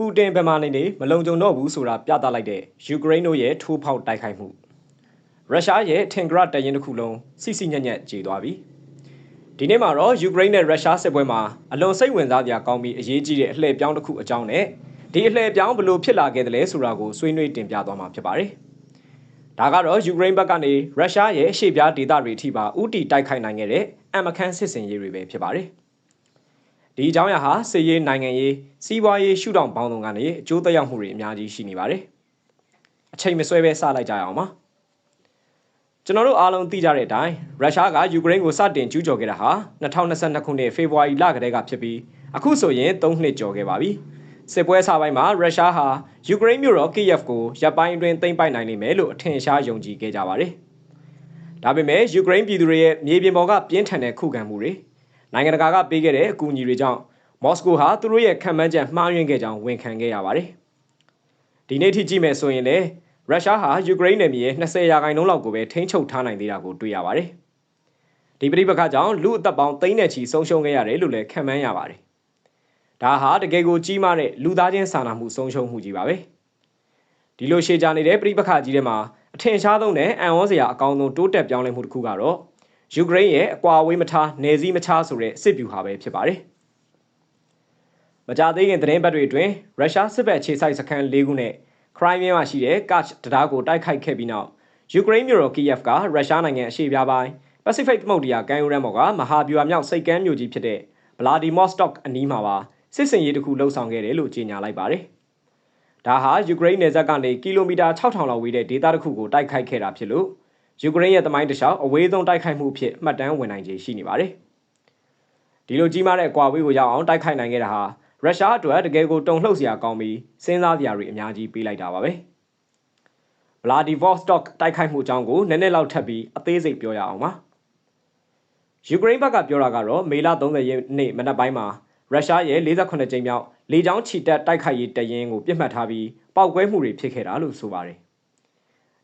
ပူတင်ဗမာနေနေမလုံခြုံတော့ဘူးဆိုတာပြသလိုက်တဲ့ယူကရိန်းတို့ရဲ့ထိုးဖောက်တိုက်ခိုက်မှုရုရှားရဲ့ထင်ဂရတရင်တစ်ခုလုံးစီစီညံ့ညံ့ကြေသွားပြီဒီနေ့မှာတော့ယူကရိန်းနဲ့ရုရှားစစ်ပွဲမှာအလွန်စိတ်ဝင်စားစရာကောင်းပြီးအရေးကြီးတဲ့အလှည့်ပြောင်းတစ်ခုအကြောင်းနဲ့ဒီအလှည့်ပြောင်းဘလို့ဖြစ်လာခဲ့တယ်လဲဆိုတာကိုဆွေးနွေးတင်ပြသွားမှာဖြစ်ပါတယ်ဒါကတော့ယူကရိန်းဘက်ကနေရုရှားရဲ့ရှေ့ပြားဒေသတွေအထိပါဥတီတိုက်ခိုက်နိုင်ခဲ့တဲ့အမခန်းစစ်စင်ရေးတွေပဲဖြစ်ပါတယ် ဒီအကြောင်းအရာဟာစစ်ရေးနိုင်ငံရေးစီးပွားရေးရှုထောင့်ပေါင်းစုံကနေအကျိုးသက်ရောက်မှုတွေအများကြီးရှိနေပါတယ်အချိန်မဆွဲပဲစလိုက်ကြရအောင်ပါကျွန်တော်တို့အားလုံးသိကြတဲ့အတိုင်းရုရှားကယူကရိန်းကိုစတင်ကျူးကျော်ခဲ့တာဟာ2022ခုနှစ်ဖေဖော်ဝါရီလကတည်းကဖြစ်ပြီးအခုဆိုရင်3နှစ်ကျော်ခဲ့ပါပြီစစ်ပွဲဆပိုင်းမှာရုရှားဟာယူကရိန်းမြို့တော်ကီယက်ကိုရပ်ပိုင်းအတွင်းသိမ်းပိုက်နိုင်လိမ့်မယ်လို့အထင်ရှားယုံကြည်ခဲ့ကြပါတယ်ဒါပေမဲ့ယူကရိန်းပြည်သူတွေရဲ့မြေပြင်ပေါ်ကပြင်းထန်တဲ့ခုခံမှုတွေ နိုင်ငံတကာကပေးခဲ့တဲ့အကူအညီတွေကြောင့်မော်စကိုဟာသူတို့ရဲ့ခံမှန်းချက်မှားယွင်းခဲ့ကြောင်းဝန်ခံခဲ့ရပါတယ်ဒီနေ့ထိကြည့်မယ်ဆိုရင်လည်းရုရှားဟာယူကရိန်းနယ်မြေရဲ့20ရာခိုင်နှုန်းလောက်ကိုပဲထိန်းချုပ်ထားနိုင်သေးတာကိုတွေ့ရပါတယ်။ဒီပြိပခါကြောင့်လူအသက်ပေါင်းသိန်းနဲ့ချီဆုံးရှုံးခဲ့ရတယ်လို့လည်းခံမှန်းရပါတယ်။ဒါဟာတကယ်ကိုကြီးမားတဲ့လူသားချင်းစာနာမှုဆုံးရှုံးမှုကြီးပါပဲ။ဒီလိုရှေ့ကြနေတဲ့ပြိပခါကြီးထဲမှာအထင်ရှားဆုံးနဲ့အံ့ဩစရာအကောင်းဆုံးတိုးတက်ပြောင်းလဲမှုတစ်ခုကတော့ ယူကရိန်းရဲ့အကွာအဝေးမထားနေစည်းမချဆိုတဲ့စစ်ဗျူဟာပဲဖြစ်ပါတယ်။မကြသေးခင်သတင်းပတ်တွေအတွင်းရုရှားစစ်ဘက်ခြေစိုက်စခန်း၄ခုနဲ့ခရိုင်းမင်းမှာရှိတဲ့ကတ်တရားကိုတိုက်ခိုက်ခဲ့ပြီးနောက်ယူကရိန်းမြို့တော်ကီယက်ကရုရှားနိုင်ငံအရှေ့ပြားပိုင်းပစိဖိတ်သမုဒ္ဒရာကမ်းရိုးတန်းပေါ်ကမဟာဗျူဟာမြောက်စိတ်ကမ်းမြို့ကြီးဖြစ်တဲ့ဗလာဒီမော့စတော့အနီးမှာပါစစ်စင်ရေးတစ်ခုလှုပ်ဆောင်ခဲ့တယ်လို့ကြေညာလိုက်ပါတယ်။ဒါဟာယူကရိန်းနယ်စပ်ကနေကီလိုမီတာ6000လောက်ဝေးတဲ့ဒေသတစ်ခုကိုတိုက်ခိုက်ခဲ့တာဖြစ်လို့ ယူကရိန်းရဲ့တမိုင်းတစ်လျှောက်အဝေးဆုံးတိုက်ခိုက်မှုဖြစ်မှတ်တမ်းဝင်နိုင်ခြေရှိနေပါတယ်။ဒီလိုကြီးမားတဲ့အကွာဝေးကိုရောက်အောင်တိုက်ခိုက်နိုင်ခဲ့တာဟာရုရှားအတွက်တကယ်ကိုတုံ့လှုပ်စရာကောင်းပြီးစဉ်းစားစရာတွေအများကြီးပေးလိုက်တာပါပဲဗလာဒီဗော့စတော့တိုက်ခိုက်မှုအကြောင်းကိုနည်းနည်းလောက်ထပ်ပြီးအသေးစိတ်ပြောရအောင်ပါယူကရိန်းဘက်ကပြောတာကတော့မေလ30ရက်နေ့မနက်ပိုင်းမှာရုရှားရဲ့48ကြိမ်မြောက်လေကြောင်းချီတက်တိုက်ခိုက်ရေးတရင်ကိုပြစ်မှတ်ထားပြီးပောက်ကွဲမှုတွေဖြစ်ခဲ့တာလို့ဆိုပါတယ်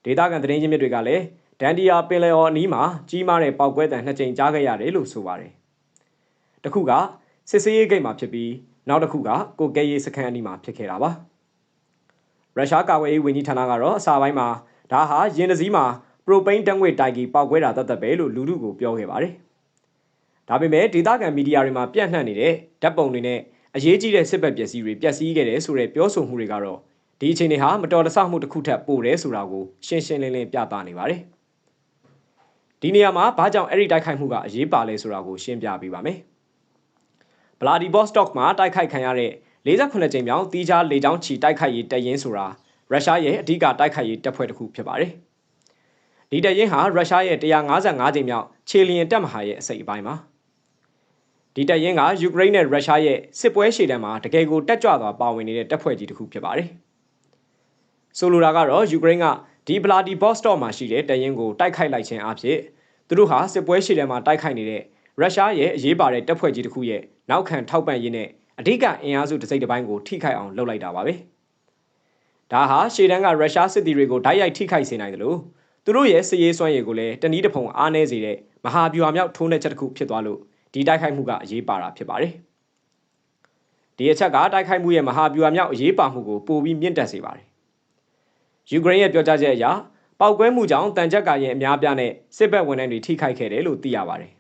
ဒေသခံသတင်းရင်းမြစ်တွေကလည်း ဒန်ဒီယာပင်လယ်အော်အနီးမှာကြီးမားတဲ့ပောက်ကွဲတံနှစ်ကြိမ်ကြားခဲ့ရတယ်လို့ဆိုပါတယ်တခုကစစ်စေးရေးဂိတ်မှာဖြစ်ပြီးနောက်တစ်ခုကကိုကဲရေးစခန်းအနီးမှာဖြစ်ခဲ့တာပါရုရှားကာကွယ်ရေးဝန်ကြီးဌာနကတော့အစာပိုင်းမှာဒါဟာယင်းတစည်းမှာပရိုပိန်းတန်းငွေတိုက်ကြီးပောက်ကွဲတာတတ်တတ်ပဲလို့လူထုကိုပြောခဲ့ပါတယ်ဒါပေမဲ့ဒေသခံမီဒီယာတွေမှာပြန့်နှံ့နေတဲ့ဓာတ်ပုံတွေနဲ့အရေးကြီးတဲ့စစ်ဘက်ပစ္စည်းတွေပျက်စီးခဲ့တယ်ဆိုတဲ့ပြောဆိုမှုတွေကတော့ဒီအခြေအနေဟာမတော်တဆမှုတစ်ခုထက်ပိုတယ်ဆိုတာကိုရှင်းရှင်းလင်းလင်းပြသနေပါတယ် ဒီနေရာမှာဘာကြောင့်အဲ့ဒီတိုက်ခိုက်မှုကအရေးပါလဲဆိုတာကိုရှင်းပြပေးပါမယ်ဗလာဒီဗော့စတော့မှာတိုက်ခိုက်ခံရတဲ့48ကြိမ်မြောက်တီးခြားလေကြောင်းချီတိုက်ခိုက်ရေးတရင်ဆိုတာရုရှားရဲ့အဓိကတိုက်ခိုက်ရေးတပ်ဖွဲ့တစ်ခုဖြစ်ပါတယ်။ဒီတရင်ဟာရုရှားရဲ့155ကြိမ်မြောက်ခြေလျင်တပ်မဟာရဲ့အစိပ်အပိုင်းပါ။ဒီတရင်ကယူကရိန်းနဲ့ရုရှားရဲ့စစ်ပွဲရှေ့တန်းမှာတကယ်ကိုတက်ကြွစွာပါဝင်နေတဲ့တပ်ဖွဲ့ကြီးတစ်ခုဖြစ်ပါတယ်။ဆိုလိုတာကတော့ယူကရိန်းကဒီဗလာဒီဘော့စတော့မှာရှိတဲ့တရင်ကိုတိုက်ခိုက်လိုက်ခြင်းအဖြစ် သူတို့ဟာစစ်ပွဲရှေ့တန်းမှာတိုက်ခိုက်နေတဲ့ရုရှားရဲ့အရေးပါတဲ့တပ်ဖွဲ့ကြီးတစ်ခုရဲ့နောက်ခံထောက်ပံ့ရေးနဲ့အဓိကအင်အားစုတစ်စိတ်တစ်ပိုင်းကိုထိခိုက်အောင်လုပ်လိုက်တာပါပဲဒါဟာရှေ့တန်းကရုရှားစစ်သည်တွေကိုဓာတ်ရိုက်ထိခိုက်စေနိုင်တယ်လို့သူတို့ရဲ့စစ်ရေးစွမ်းရည်ကိုလည်းတနည်းတစ်ဖုံအားနည်းစေတဲ့မဟာဗျူဟာမြောက်ထိုးနှက်ချက်တစ်ခုဖြစ်သွားလို့ဒီတိုက်ခိုက်မှုကအရေးပါတာဖြစ်ပါတယ်ဒီအချက်ကတိုက်ခိုက်မှုရဲ့မဟာဗျူဟာမြောက်အရေးပါမှုကိုပိုပြီးမြင့်တက်စေပါတယ်ယူကရိန်းရဲ့ပြောကြားချက်အရ ပောက်ကွဲမှုကြောင့်တန်ကြပ်ကာရဲ့အများပြားနဲ့စစ်ဘက်ဝန်ထမ်းတွေထိခိုက်ခဲ့တယ်လို့သိရပါတယ်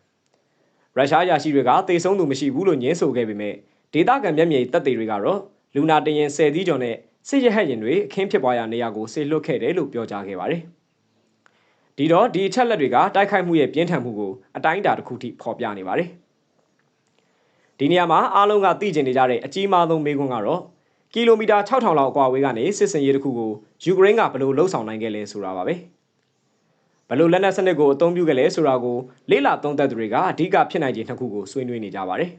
ရုရှားရာရှိတွေကသေဆုံးသူမရှိဘူးလို့ညင်းဆိုခဲ့ပေမဲ့ဒေသခံမျက်မြင်တပ်တွေတွေကတော့လူနာတရင်10သီးကျော်နဲ့စစ်ရဟတ်ရင်တွေအခင်းဖြစ်ပွားရာနေရာကိုဆေလွတ်ခဲ့တယ်လို့ပြောကြားခဲ့ပါတယ်။ဒီတော့ဒီအချက်လက်တွေကတိုက်ခိုက်မှုရဲ့ပြင်းထန်မှုကိုအတိုင်းအတာတစ်ခုထိဖော်ပြနေပါတယ်။ဒီနေရာမှာအားလုံးကသိကျင်နေကြတဲ့အကြီးမားဆုံးမေးခွန်းကတော့ ကီလိုမီတာ6000လောက်အကွာဝေးကနေစစ်စင်ရေးတစ်ခုကိုယူကရိန်းကဘယ်လိုလှုပ်ဆောင်နိုင်ခဲ့လဲဆိုတာပါပဲ။ဘယ်လိုလက်နက်စနစ်ကိုအသုံးပြုခဲ့လဲဆိုတာကိုလေးလာသုံးသပ်သူတွေကအဓိကဖြစ်နိုင်ခြေနှစ်ခုကိုဆွေးနွေးနေကြပါတယ်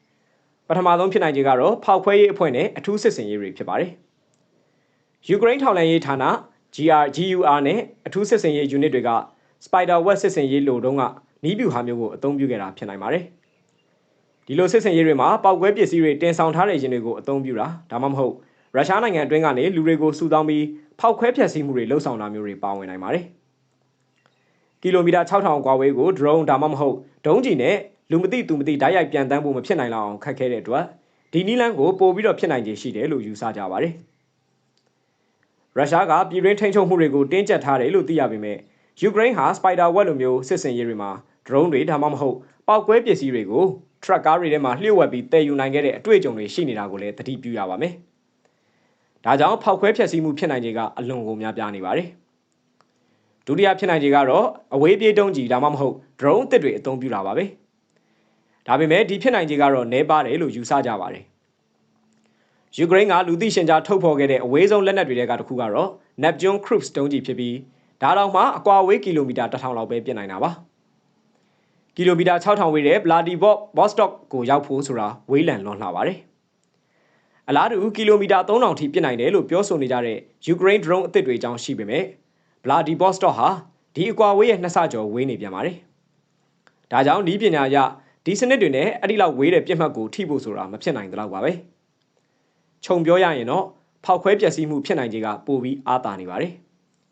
။ပထမဆုံးဖြစ်နိုင်ခြေကတော့ဖောက်ခွဲရေးအဖွဲ့နဲ့အထူးစစ်စင်ရေးတွေဖြစ်ပါတယ်။ယူကရိန်းထောက်လှမ်းရေးဌာန GR GUR နဲ့အထူးစစ်စင်ရေး unit တွေက Spider Web စစ်စင်ရေးလိုတုံးကနီးပြူဟာမျိုးကိုအသုံးပြုခဲ့တာဖြစ်နိုင်ပါတယ်။ ဒီလိုစစ်စင်ရေးတွေမှာပောက်ကွဲပစ္စည်းတွေတင်ဆောင်ထားတဲ့ယာဉ်တွေကိုအသုံးပြုတာဒါမှမဟုတ်ရုရှားနိုင်ငံအတွင်းကနေလူတွေကိုစုဆောင်းပြီးဖောက်ခွဲဖျက်ဆီးမှုတွေလှုပ်ဆောင်တာမျိုးတွေပါဝင်နိုင်ပါတယ်။ကီလိုမီတာ6000ကွာဝေးကို drone ဒါမှမဟုတ်ဒုံးကျည်နဲ့လူမသိသူမသိဓာတ်ရိုက်ပြန်တမ်းဖို့မဖြစ်နိုင်လောက်အောင်ခက်ခဲတဲ့အတွက်ဒီနီလန်းကိုပို့ပြီးတော့ဖြစ်နိုင်ခြေရှိတယ်လို့ယူဆကြပါတယ်။ရုရှားကပြည်တွင်းထိန်းချုပ်မှုတွေကိုတင်းကျပ်ထားတယ်လို့သိရပေမဲ့ယူကရိန်းဟာ Spiderweb လိုမျိုးစစ်စင်ရေးတွေမှာ drone တွေဒါမှမဟုတ်ပောက်ကွဲပစ္စည်းတွေကို ထရက်ကားတွေထဲမှာလျှို့ဝှက်ပြီးတည်ယူနိုင်ခဲ့တဲ့အတွေ့အကြုံတွေရှိနေတာကိုလည်းသတိပြုရပါမယ်။ဒါကြောင့်ဖောက်ခွဲဖျက်ဆီးမှုဖြစ်နိုင်ခြေကအလွန်ကိုများပြားနေပါတယ်။ဒုတိယဖြစ်နိုင်ခြေကတော့အဝေးပြေးတုံးကြီးဒါမှမဟုတ် drone အသစ်တွေအသုံးပြုတာပါပဲ။ဒါပေမဲ့ဒီဖြစ်နိုင်ခြေကတော့နည်းပါတယ်လို့ယူဆကြပါတယ်။ယူကရိန်းကလူသိရှင်ကြားထုတ်ဖော်ခဲ့တဲ့အဝေးဆုံးလက်နက်တွေထဲကတစ်ခုကတော့ Neptune Cruise တုံးကြီးဖြစ်ပြီးဒါတော့မှအကွာအဝေးကီလိုမီတာ1000လောက်ပဲပြစ်နိုင်တာပါ။ ကီလိုမီတာ6000ဝေးတဲ့ဗလာဒီဗော့ဘော့စတော့ကိုရောက်ဖို့ဆိုတာဝေးလံလွန်လှပါတယ်။အလားတူကီလိုမီတာ3000ထိပြစ်နိုင်တယ်လို့ပြောဆိုနေကြတဲ့ယူကရိန်း drone အသစ်တွေအကြောင်းရှိပေမဲ့ဗလာဒီဗော့စတော့ဟာဒီအကွာဝေးရဲ့နှစ်ဆကျော်ဝေးနေပြန်ပါတယ်။ဒါကြောင့်ဒီပညာအရဒီစနစ်တွေနဲ့အဲ့ဒီလောက်ဝေးတဲ့ပြစ်မှတ်ကိုထိဖို့ဆိုတာမဖြစ်နိုင်တော့ပါပဲ။ခြုံပြောရရင်တော့ဖောက်ခွဲပျက်စီးမှုဖြစ်နိုင်ခြေကပိုပြီးအားတာနေပါတယ်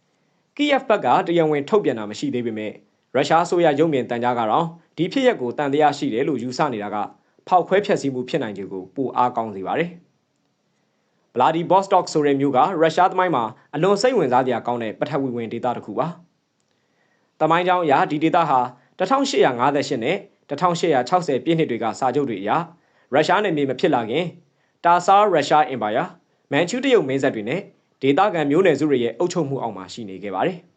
။ကီယက်ဘက်ကတရားဝင်ထုတ်ပြန်တာမရှိသေးပေမဲ့ ရုရှားအစိုးရရုံမြင့်တန်ကြားကတော့ဒီဖြစ်ရက်ကိုတန်တရားရှိတယ်လို့ယူဆနေတာကဖောက်ခွဲဖျက်ဆီးမှုဖြစ်နိုင်ခြေကိုပိုအားကောင်းစေပါတယ်။ဗလာဒီဘော့စတော့ဆိုတဲ့မြို့ကရုရှားသမိုင်းမှာအလွန်စိတ်ဝင်စားစရာကောင်းတဲ့ပထဝီဝင်ဒေသတစ်ခုပါ။သမိုင်းကြောင်းအရဒီဒေသဟာ1858နဲ့1860ပြည့်နှစ်တွေကစာချုပ်တွေအရရုရှားနယ်မြေမဖြစ်လာခင်တာဆာရုရှားအင်ပါယာမန်ချူတရုတ်မင်းဆက်တွေနဲ့ဒေသခံမျိုးနွယ်စုတွေရဲ့အုပ်ချုပ်မှုအောက်မှာရှိနေခဲ့ပါတယ်။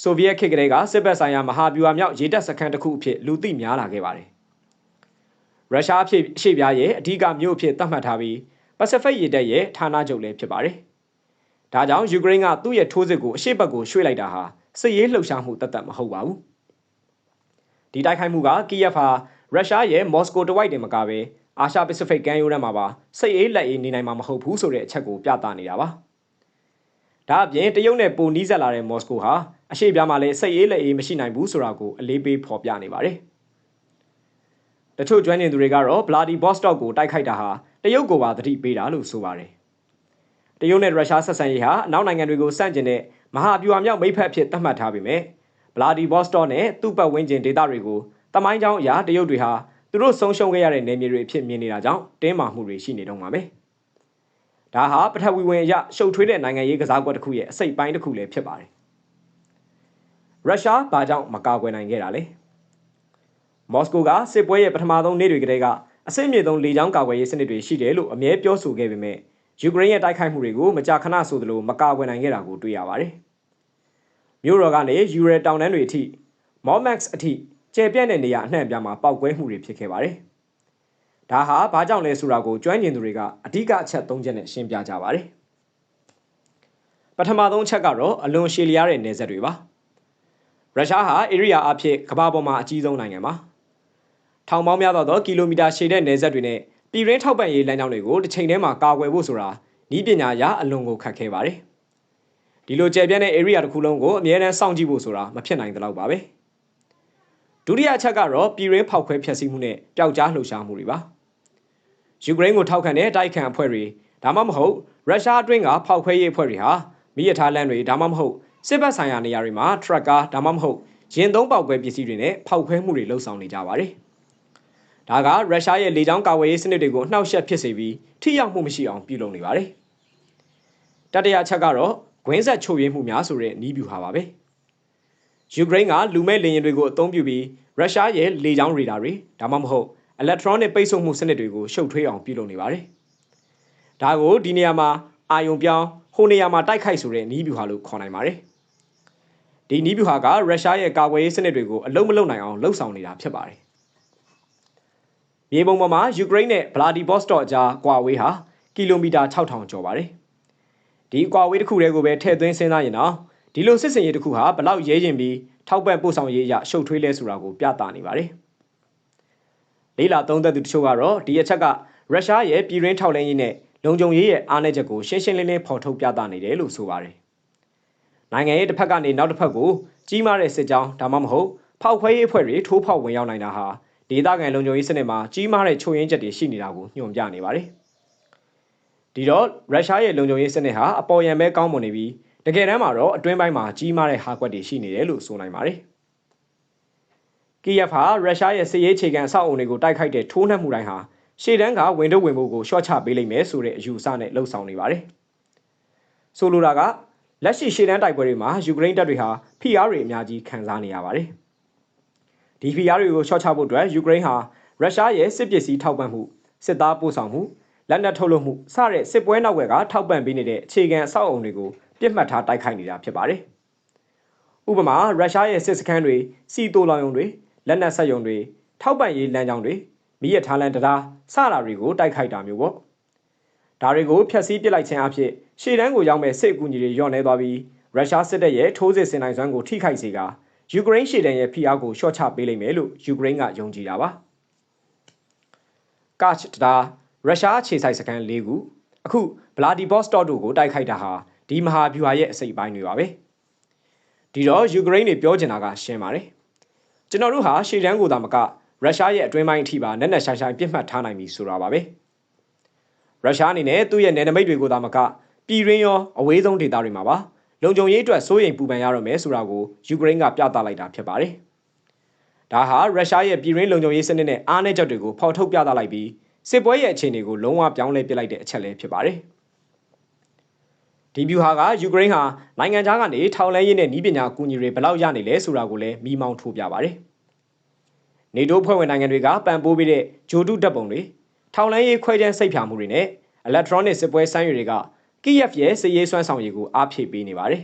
ဆိုဗီယက်ခေတ်ကလေးကစစ်ဘက်ဆိုင်ရာမဟာဗျူဟာမြောက်ရေတပ်စခန်းတစ်ခုအဖြစ်လူသိများလာခဲ့ပါတယ်။ရုရှားအဖြစ်အရှိပြားရဲ့အဓိကမြို့အဖြစ်သတ်မှတ်ထားပြီးပစိဖိတ်ရေတပ်ရဲ့ဌာနချုပ်လည်းဖြစ်ပါတယ်။ဒါကြောင့်ယူကရိန်းကသူ့ရဲ့ထိုးစစ်ကိုအရှိတ်ဘက်ကိုရွှေ့လိုက်တာဟာစစ်ရေးလှုပ်ရှားမှုတသက်မဟုတ်ပါဘူး။ဒီတိုက်ခိုက်မှုကကီယက်ဟာရုရှားရဲ့မော်စကိုတဝိုက်တင်မကပဲအာရှပစိဖိတ်ကမ်းရိုးတန်းမှာပါစစ်ရေးလက်အေးနေနိုင်မှာမဟုတ်ဘူးဆိုတဲ့အချက်ကိုပြသနေတာပါ။ဒါအပြင်တရုတ်နဲ့ပိုနီးစပ်လာတဲ့မော်စကိုဟာ အရှိပြားမှာလည်းစိတ်အေးလက်အေးမရှိနိုင်ဘူးဆိုတာကိုအလေးပေးဖော်ပြနေပါတယ်။တချို့ကျွမ်းကျင်သူတွေကတော့ဗလာဒီဘော့စတော့ကိုတိုက်ခိုက်တာဟာတရုတ်ကိုပါသတိပေးတာလို့ဆိုပါတယ်။တရုတ်နဲ့ရုရှားဆက်ဆံရေးဟာအနောက်နိုင်ငံတွေကိုစန့်ကျင်တဲ့မဟာဗျူဟာမြောက်မိတ်ဖက်အဖြစ်သတ်မှတ်ထားပေမဲ့ဗလာဒီဘော့စတော့နဲ့သူ့ပတ်ဝန်းကျင်ဒေသတွေကိုတမိုင်းကြောင်းအရာတရုတ်တွေဟာသူတို့ဆုံးရှုံးခဲ့ရတဲ့နယ်မြေတွေအဖြစ်မြင်နေတာကြောင့်တင်းမာမှုတွေရှိနေတော့မှာပဲ။ဒါဟာပထဝီဝင်အရရှုပ်ထွေးတဲ့နိုင်ငံရေးကစားကွက်တစ်ခုရဲ့အစိတ်ပိုင်းတစ်ခုလည်းဖြစ်ပါတယ်။ ရုရှားဘာကြောင့်မကာကွယ်နိုင်ခဲ့တာလဲမော်စကိုကစစ်ပွဲရဲ့ပထမဆုံးနေ့တွေကတည်းကအဆင့်မြင့်ဆုံးလေကြောင်းကာကွယ်ရေးစနစ်တွေရှိတယ်လို့အမြဲပြောဆိုခဲ့ပေမဲ့ယူကရိန်းရဲ့တိုက်ခိုက်မှုတွေကိုမကြာခဏဆိုသလိုမကာကွယ်နိုင်ခဲ့တာကိုတွေ့ရပါတယ်မြို့တော်ကနေယူရဲတောင်တန်းတွေအထိမော်မက်စ်အထိကျယ်ပြန့်တဲ့နေရာအနှံ့အပြားမှာပောက်ကွဲမှုတွေဖြစ်ခဲ့ပါတယ်ဒါဟာဘာကြောင့်လဲဆိုတာကိုကျွမ်းကျင်သူတွေကအဓိကအချက်၃ချက်နဲ့ရှင်းပြကြပါတယ်ပထမဆုံးချက်ကတော့အလွန်ရှည်လျားတဲ့နေဆက်တွေပါ။ ရုရှားဟာဧရိယာအဖြစ်ကမ္ဘာပေါ်မှာအကြီးဆုံးနိုင်ငံပါထောင်ပေါင်းများသောကီလိုမီတာရှည်တဲ့နယ်စပ်တွေနဲ့ပြည်ရင်းထောက်ပံ့ရေးလမ်းကြောင်းတွေကိုတစ်ချိန်တည်းမှာကာကွယ်ဖို့ဆိုတာဤပညာရအလွန်ကိုခက်ခဲပါတယ်ဒီလိုကျယ်ပြန့်တဲ့ area တစ်ခုလုံးကိုအမြဲတမ်းစောင့်ကြည့်ဖို့ဆိုတာမဖြစ်နိုင်သလောက်ပါပဲဒုတိယအချက်ကတော့ပြည်ရင်းဖောက်ခွဲဖျက်ဆီးမှုနဲ့ပျောက်ကြားလှုပ်ရှားမှုတွေပါယူကရိန်းကိုထောက်ခံတဲ့တိုက်ခံအဖွဲ့တွေဒါမှမဟုတ်ရုရှားအတွင်းကဖောက်ခွဲရေးအဖွဲ့တွေဟာမိရထားလမ်းတွေဒါမှမဟုတ် စစ်ဘက်ဆိုင်ရာနေရာတွေမှာထရက်ကာဒါမှမဟုတ်ရင်သုံးပေါက်ကွဲပစ္စည်းတွေနဲ့ဖောက်ခွဲမှုတွေလှုပ်ဆောင်နေကြပါတယ်။ဒါကရုရှားရဲ့လေကြောင်းကာကွယ်ရေးစနစ်တွေကိုနှောက်ယှက်ဖြစ်စေပြီးထိရောက်မှုမရှိအောင်ပြုလုပ်နေပါတယ်။တတိယချက်ကတော့ဂွင်းဆက်ချုပ်ရင်းမှုများဆိုတဲ့နီးဗျူဟာပါပဲ။ယူကရိန်းကလူမဲ့လေယာဉ်တွေကိုအသုံးပြုပြီးရုရှားရဲ့လေကြောင်းရေဒါတွေဒါမှမဟုတ် electronic ပိတ်ဆို့မှုစနစ်တွေကိုရှုပ်ထွေးအောင်ပြုလုပ်နေပါတယ်။ဒါကိုဒီနေရာမှာအာယုံပြောင်းဟိုနေရာမှာတိုက်ခိုက်ဆိုတဲ့နီးဗျူဟာလို့ခေါ်နိုင်ပါတယ်။ ဒီနီးဗျူဟာကရုရှားရဲ့ကာကွယ်ရေးစနစ်တွေကိုအလုံးမလုံးနိုင်အောင်လှုပ်ဆောင်နေတာဖြစ်ပါတယ်။မြေပုံပေါ်မှာယူကရိန်းနဲ့ဗလာဒီဗော့စတော့အကြားကွာဝေးဟာကီလိုမီတာ6000ကျော်ပါတယ်။ဒီကွာဝေးတစ်ခုတည်းကိုပဲထည့်သွင်းစဉ်းစားရင်တော့ဒီလိုစစ်စင်ရေးတစ်ခုဟာဘလောက်ရဲရင်ပြီးထောက်ပံ့ပို့ဆောင်ရေးအရရှုပ်ထွေးလဲဆိုတာကိုပြသနေပါတယ်။လေးလာသုံးသက်သူတချို့ကတော့ဒီအချက်ကရုရှားရဲ့ပြည်ရင်းထောက်လှမ်းရေးနဲ့လုံခြုံရေးရဲ့အားနည်းချက်ကိုရှင်းရှင်းလင်းလင်းဖော်ထုတ်ပြသနေတယ်လို့ဆိုပါတယ် နိုင်ငံရေးတစ်ဖက်ကနေနောက်တစ်ဖက်ကိုကြီးမားတဲ့စစ်ကြောင်းဒါမှမဟုတ်ဖောက်ခွဲရေးအဖွဲ့တွေထိုးဖောက်ဝင်ရောက်နိုင်တာဟာဒေသခံလုံခြုံရေးစနစ်မှာကြီးမားတဲ့ချို့ယွင်းချက်တွေရှိနေတာကိုညွှန်ပြနေပါတယ်။ဒီတော့ရုရှားရဲ့လုံခြုံရေးစနစ်ဟာအပေါ်ယံပဲကောင်းမွန်နေပြီးတကယ်တမ်းမှာတော့အတွင်းပိုင်းမှာကြီးမားတဲ့ဟာကွက်တွေရှိနေတယ်လို့ဆိုနိုင်ပါတယ်။ကီယက်ဟာရုရှားရဲ့စစ်ရေးခြေခံအဆောက်အုံတွေကိုတိုက်ခိုက်တဲ့ထိုးနှက်မှုတိုင်းဟာရှေ့တန်းကဝင်တော့ဝင်ဖို့ကိုရှော့ချပေးလိမ့်မယ်ဆိုတဲ့အယူအဆနဲ့လှုံ့ဆော်နေပါတယ်။ဆိုလိုတာက လက်ရှိရှေ့တန်းတိုက်ပွဲတွေမှာယူကရိန်းတပ်တွေဟာဖိအားတွေအများကြီးခံစားနေရပါတယ်။ဒီဖိအားတွေကိုရှော့ချဖို့အတွက်ယူကရိန်းဟာရုရှားရဲ့စစ်ပစ္စည်းထောက်ပံ့မှုစစ်သားပို့ဆောင်မှုလက်နက်ထုတ်လုပ်မှုစတဲ့စစ်ပွဲနောက်ွယ်ကထောက်ပံ့ပေးနေတဲ့အခြေခံအဆောက်အုံတွေကိုပြစ်မှတ်ထားတိုက်ခိုက်နေတာဖြစ်ပါတယ်။ဥပမာရုရှားရဲ့စစ်စခန်းတွေစီတိုလောင်ယုံတွေလက်နက်ဆက်ယုံတွေထောက်ပံ့ရေးလမ်းကြောင်းတွေမိရထားလန်တရားစတာတွေကိုတိုက်ခိုက်တာမျိုးပေါ့။ဒါတွေကိုဖျက်ဆီးပစ်လိုက်ခြင်းအဖြစ် ရှေ့တန်းကိုရောက်မဲ့စစ်အကူအညီတွေညှော့နေသွားပြီးရုရှားစစ်တပ်ရဲ့ထိုးစစ်ဆင်နိုင်စွမ်းကိုထိခိုက်စေကယူကရိန်းရှေ့တန်းရဲ့ဖိအားကိုရှော့ချပေးလိမ့်မယ်လို့ယူကရိန်းကယုံကြည်တာပါ။ကချ်တာရုရှားခြေဆိုင်စခန်း၄ခုအခုဗလာဒီဗော့စတော့တို့ကိုတိုက်ခိုက်တာဟာဒီမဟာဗျူဟာရဲ့အစိပ်ပိုင်းတွေပါပဲ။ဒီတော့ယူကရိန်းတွေပြောချင်တာကရှင်းပါတယ်။ကျွန်တော်တို့ဟာရှေ့တန်းကိုသာမကရုရှားရဲ့အတွင်းပိုင်းအထိပါနက်နက်ရှိုင်းရှိုင်းပြစ်မှတ်ထားနိုင်ပြီဆိုတာပါပဲ။ရုရှားအနေနဲ့သူ့ရဲ့နယ်နိမိတ်တွေကိုသာမက ပြည်ရင်းရောအဝေးဆုံးဒေသတွေမှာပါလုံခြုံရေးအတွက်စိုးရိမ်ပူပန်ရတော့မယ်ဆိုတာကိုယူကရိန်းကပြသလိုက်တာဖြစ်ပါတယ်။ဒါဟာရုရှားရဲ့ပြည်ရင်းလုံခြုံရေးစနစ်နဲ့အားနည်းချက်တွေကိုဖော်ထုတ်ပြသလိုက်ပြီးစစ်ပွဲရဲ့အခြေအနေကိုလုံးဝပြောင်းလဲပစ်လိုက်တဲ့အချက်လည်းဖြစ်ပါတယ်။ဒီဗျူဟာကယူကရိန်းဟာနိုင်ငံခြားကနေထောင်လဲရေးနဲ့ဤပညာအကူအညီတွေဘယ်လောက်ရနေလဲဆိုတာကိုလည်းမိမောင်းထိုးပြပါတယ်။နေတိုးဖွဲ့ဝင်နိုင်ငံတွေကပံ့ပိုးပေးတဲ့ဂျိုတုတပ်ပုံတွေထောင်လဲရေးခွဲခြမ်းစိတ်ဖြာမှုတွေနဲ့ electronic စစ်ပွဲဆိုင်ရွတွေက ကီယက်ရဲ့စစ်ရေးစွမ်းဆောင်ရည်ကိုအားဖြည့်ပေးနေပါတယ်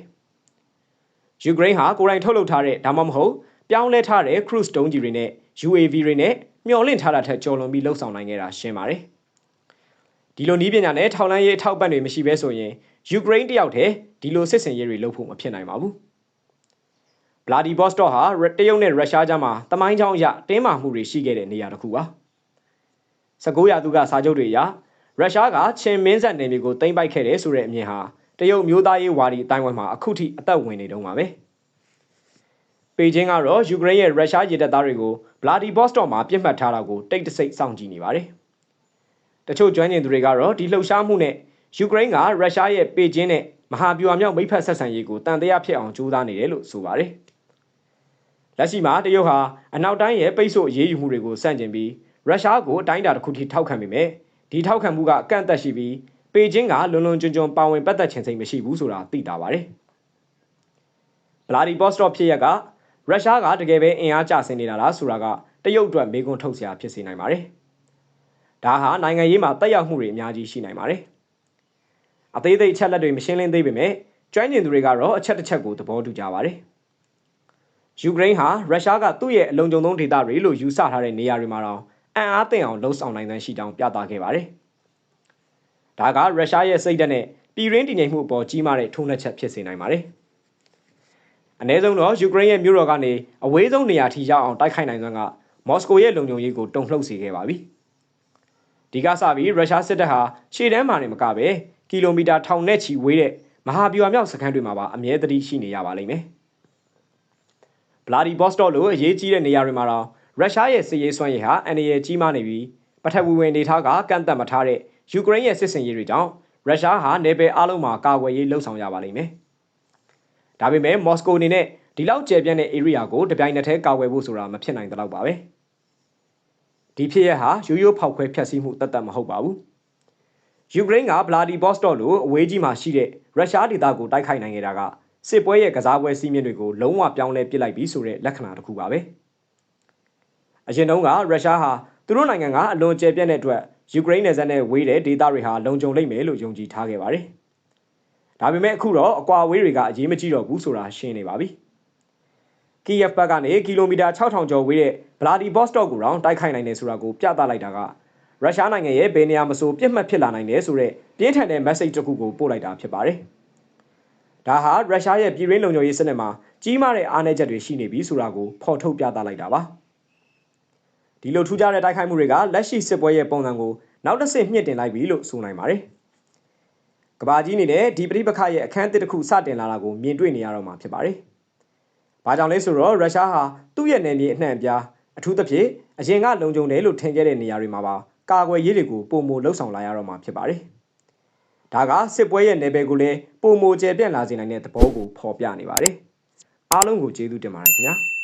။ယူကရိန်းဟာကိုယ်တိုင်ထုတ်လုပ်ထားတဲ့ဒါမှမဟုတ်ပြောင်းလဲထားတဲ့ cruise တုံးကြီးတွေနဲ့ UAV တွေနဲ့မျှော်လင့်ထားတာထက်ကျော်လွန်ပြီးလှုပ်ဆောင်နိုင်ခဲ့တာရှင်းပါတယ်။ဒီလိုနည်းပညာနဲ့ထောက်လန်းရေးအထောက်ပံ့တွေမရှိဘဲဆိုရင်ယူကရိန်းတယောက်တည်းဒီလိုစစ်စင်ရေးတွေလုပ်ဖို့မဖြစ်နိုင်ပါဘူး။ဗလာဒီဗော့စတော့ဟာတရုတ်နဲ့ရုရှားကြားမှာတမိုင်းချောင်းအရတင်းမာမှုတွေရှိခဲ့တဲ့နေရာတစ်ခုပါ။19ရာစုကစာချုပ်တွေအရ ရုရှားကချင်းမင်းဆက်နယ်မြေကိုသိမ်းပိုက်ခဲ့တယ်ဆိုတဲ့အမြင်ဟာတရုတ်မျိုးသားရေးဝါဒီအတိုင်းဝိုင်းမှာအခုထိအသက်ဝင်နေတုန်းပါပဲ။ပေကျင်းကတော့ယူကရိန်းရဲ့ရုရှားရေတပ်သားတွေကိုဗလာဒီဗော့စတော့မှာပြစ်မှတ်ထားတာကိုတိတ်တဆိတ်စောင့်ကြည့်နေပါတယ်။တချို့ကျွမ်းကျင်သူတွေကတော့ဒီလှုပ်ရှားမှုနဲ့ယူကရိန်းကရုရှားရဲ့ပေကျင်းနဲ့မဟာဗျူဟာမြောက်မိဖက်ဆက်ဆံရေးကိုတန်တရားဖြစ်အောင်ကြိုးစားနေတယ်လို့ဆိုပါတယ်။လက်ရှိမှာတရုတ်ဟာအနောက်တိုင်းရဲ့ပိတ်ဆို့အရေးယူမှုတွေကိုစန့်ကျင်ပြီးရုရှားကိုအတိုင်းအတာတစ်ခုထိထောက်ခံပေမဲ့ ဒီထောက်ခံမှုကအကန့်အသတ်ရှိပြီးပေကျင်းကလွန်လွန်ကျွံကျွံပါဝင်ပတ်သက်ခြင်းစိတ်မရှိဘူးဆိုတာသိတာပါတယ်။ဗလာဒီဗော့စတော့ဖြစ်ရက်ကရုရှားကတကယ်ပဲအင်အားကျဆင်းနေတာလားဆိုတာကတရုတ်အတွက်မေးခွန်းထုတ်စရာဖြစ်စေနိုင်ပါတယ်။ဒါဟာနိုင်ငံရေးမှာတက်ရောက်မှုတွေအများကြီးရှိနိုင်ပါတယ်။အသေးသေးအချက်လက်တွေမရှင်းလင်းသေးပေမဲ့ကျွမ်းကျင်သူတွေကတော့အချက်တစ်ချက်ကိုသဘောတူကြပါတယ်။ယူကရိန်းဟာရုရှားကသူ့ရဲ့အလုံးစုံသောဒေသတွေလို့ယူဆထားတဲ့နေရာတွေမှာတော့ အံ့အားသင့်အောင်လှုံ့ဆော်နိုင်တဲ့ရှိကြောင်းပြသခဲ့ပါတယ်။ဒါကရုရှားရဲ့စိတ်ဓာတ်နဲ့ပြည်ရင်းတည်ငြိမ်မှုအပေါ်ကြီးမားတဲ့ထုံးနှက်ချက်ဖြစ်စေနိုင်ပါတယ်။အ ਨੇ ဆုံးတော့ယူကရိန်းရဲ့မြို့တော်ကနေအဝေးဆုံးနေရာထိရောက်အောင်တိုက်ခိုက်နိုင်စွမ်းကမော်စကိုရဲ့လုံခြုံရေးကိုတုံ့လှုပ်စေခဲ့ပါပြီ။ဒီကစပြီးရုရှားစစ်တပ်ဟာရှေ့တန်းမှာနေမကပဲကီလိုမီတာထောင်နဲ့ချီဝေးတဲ့မဟာဗျူဟာမြောက်စခန်းတွေမှာပါအမြဲတမ်းရှိနေရပါလိမ့်မယ်။ဗလာဒီဗော့စတော့လိုအရေးကြီးတဲ့နေရာတွေမှာတော့ ရုရှားရဲ့စစ်ရေးစွမ်းရည်ဟာအန်ရယ်ကြီးမားနေပြီးပထဝီဝင်ဒေသကကန့်သက်မထားတဲ့ယူကရိန်းရဲ့စစ်စင်ရေးတွေကြောင့်ရုရှားဟာနေပယ်အလုံးမှာကာကွယ်ရေးလှုံ့ဆော်ရပါလိမ့်မယ်။ဒါပေမဲ့မော်စကိုအနေနဲ့ဒီလောက်ကျယ်ပြန့်တဲ့ area ကိုတပြိုင်နက်တည်းကာကွယ်ဖို့ဆိုတာမဖြစ်နိုင်တော့ပါပဲ။ဒီဖြစ်ရဟာရိုးရိုးဖောက်ခွဲဖျက်ဆီးမှုတတ်တတ်မဟုတ်ပါဘူး။ယူကရိန်းကဗလာဒီဗော့စတော့လိုအဝေးကြီးမှာရှိတဲ့ရုရှားဒေသကိုတိုက်ခိုက်နိုင်ခဲ့တာကစစ်ပွဲရဲ့ကစားပွဲစီးမြင့်တွေကိုလုံးဝပြောင်းလဲပစ်လိုက်ပြီးဆိုတဲ့လက္ခဏာတစ်ခုပါပဲ။ အရင်တုန်းကရုရှားဟာသူတို့နိုင်ငံကအလွန်ကျယ်ပြန့်တဲ့အတွက်ယူကရိန်းနယ်စပ်နဲ့ဝေးတဲ့ဒေသတွေဟာလုံခြုံလိမ့်မယ်လို့ယုံကြည်ထားခဲ့ပါတယ်။ဒါပေမဲ့အခုတော့အကွာအဝေးတွေကအရေးမကြီးတော့ဘူးဆိုတာရှင်းနေပါပြီ။ကီယက်ဘက်ကနေကီလိုမီတာ6000ကျော်ဝေးတဲ့ဗလာဒီဗော့စတော့ကိုတောင်တိုက်ခိုက်နိုင်တယ်ဆိုတာကိုပြသလိုက်တာကရုရှားနိုင်ငံရဲ့ဘယ်နေရာမဆိုပြစ်မှတ်ဖြစ်လာနိုင်တယ်ဆိုတဲ့ပြင်းထန်တဲ့ message တစ်ခုကိုပို့လိုက်တာဖြစ်ပါတယ်။ဒါဟာရုရှားရဲ့ပြည်ရင်းလုံခြုံရေးစနစ်မှာကြီးမားတဲ့အားနည်းချက်တွေရှိနေပြီဆိုတာကိုဖော်ထုတ်ပြသလိုက်တာပါ။ ဒီလိုထူးခြားတဲ့တိုက်ခိုက်မှုတွေကလက်ရှိစစ်ပွဲရဲ့ပုံစံကိုနောက်တစ်ဆင့်မြင့်တင်လိုက်ပြီလို့ဆိုနိုင်ပါတယ်။ကဘာကြီးအနေနဲ့ဒီပြိပခရဲ့အခန်းသစ်တစ်ခုစတင်လာတာကိုမြင်တွေ့နေရတော့မှာဖြစ်ပါတယ်။ဘာကြောင့်လဲဆိုတော့ရုရှားဟာသူ့ရဲ့နယ်မြေအနှံ့အပြားအထူးသဖြင့်အရင်ကလုံခြုံတယ်လို့ထင်ခဲ့တဲ့နေရာတွေမှာပါကာကွယ်ရေးတွေကိုပုံမလှုပ်ဆောင်လာရတော့မှာဖြစ်ပါတယ်။ဒါကစစ်ပွဲရဲ့နယ်ပယ်ကိုလည်းပုံမကျယ်ပြန့်လာစေနိုင်တဲ့သဘောကိုဖော်ပြနေပါတယ်။အားလုံးကိုကျေးဇူးတင်ပါတယ်ခင်ဗျာ။